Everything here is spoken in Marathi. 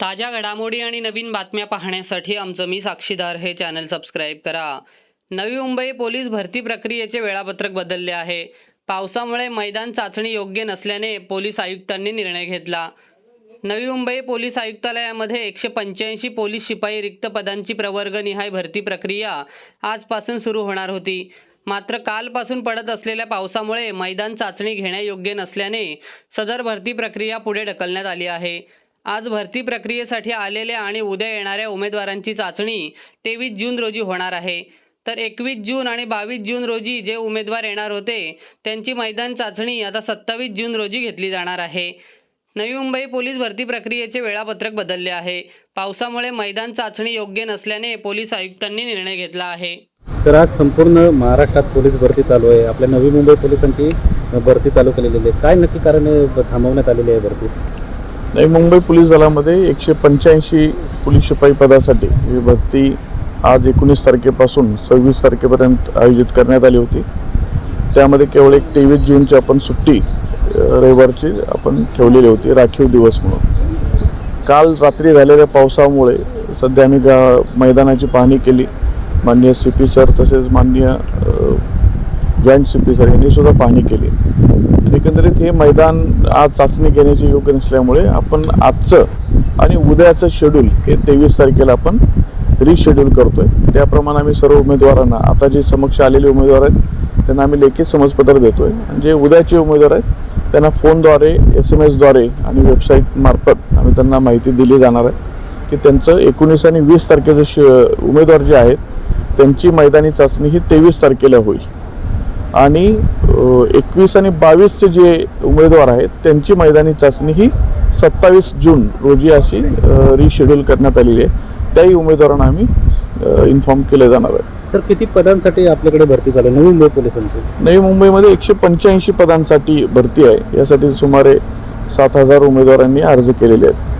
ताज्या घडामोडी आणि नवीन बातम्या पाहण्यासाठी आमचं मी साक्षीदार हे चॅनल सबस्क्राईब करा. नवी मुंबई पोलीस भरती प्रक्रियेचे वेळापत्रक बदलले आहे. पावसामुळे मैदान चाचणी योग्य नसल्याने पोलीस आयुक्तांनी निर्णय घेतला. नवी मुंबई पोलीस आयुक्तालयामध्ये एकशे पंच्याऐंशी पोलीस शिपाई रिक्त पदांची प्रवर्गनिहाय भरती प्रक्रिया आजपासून सुरू होणार होती. मात्र कालपासून पडत असलेल्या पावसामुळे मैदान चाचणी घेण्यायोग्य नसल्याने सदर भरती प्रक्रिया पुढे ढकलण्यात आली आहे. आज भरती प्रक्रियेसाठी आलेल्या आणि उद्या येणाऱ्या उमेदवारांची चाचणी तेवीस जून रोजी होणार आहे. तर एकवीस जून आणि बावीस जून रोजी जे उमेदवार येणार होते त्यांची मैदान चाचणी आता सत्तावीस जून रोजी घेतली जाणार आहे. नवी मुंबई पोलीस भरती प्रक्रियेचे वेळापत्रक बदलले आहे. पावसामुळे मैदान चाचणी योग्य नसल्याने पोलीस आयुक्तांनी निर्णय घेतला आहे. तर आज संपूर्ण महाराष्ट्रात पोलीस भरती चालू आहे. आपल्या नवी मुंबई पोलिसांची भरती चालू केलेली आहे. काय नक्की कारण थांबवण्यात आलेली आहे भरती. नाही मुंबई पोलीस दलामध्ये एकशे पंच्याऐंशी पोलीस शिपाई पदासाठी ही भरती आज एकोणीस तारखेपासून सव्वीस तारखेपर्यंत आयोजित करण्यात आली होती. त्यामध्ये केवळ एक तेवीस जूनची आपण सुट्टी रविवारची आपण ठेवलेली होती राखीव दिवस म्हणून. काल रात्री झालेल्या पावसामुळे सध्या आम्ही गा मैदानाची पाहणी केली माननीय सी पी सर तसेच माननीय जॉईंट सी पी सर यांनी सुद्धा पाहणी केली. एकंदरीत हे मैदान आज चाचणी घेण्याची योग्य नसल्यामुळे आपण आजचं आणि उद्याचं शेड्यूल हे तेवीस तारखेला आपण रिशेड्यूल करतोय. त्याप्रमाणे आम्ही सर्व उमेदवारांना आता जे समक्ष आलेले उमेदवार आहेत त्यांना आम्ही लेखी समजपत्र देतोय. आहे जे उद्याचे उमेदवार आहेत त्यांना फोनद्वारे एस एम एसद्वारे आणि वेबसाईट मार्फत आम्ही त्यांना माहिती दिली जाणार आहे की त्यांचं एकोणीस आणि वीस तारखेचं श उमेदवार जे आहेत त्यांची मैदानी चाचणी ही तेवीस तारखेला होईल. आणि एकवीस आणि बावीसचे जे उमेदवार आहेत त्यांची मैदानी चाचणी ही सत्तावीस जून रोजी अशी रिशेड्यूल करण्यात आलेली आहे. त्याही उमेदवारांना आम्ही इन्फॉर्म केले जाणार आहे. सर किती पदांसाठी आपल्याकडे भरती आहे नवी मुंबई पोलिसांची. नवी मुंबईमध्ये एकशे पंच्याऐंशी पदांसाठी भरती आहे. यासाठी सुमारे सात हजार उमेदवारांनी अर्ज केलेले आहेत.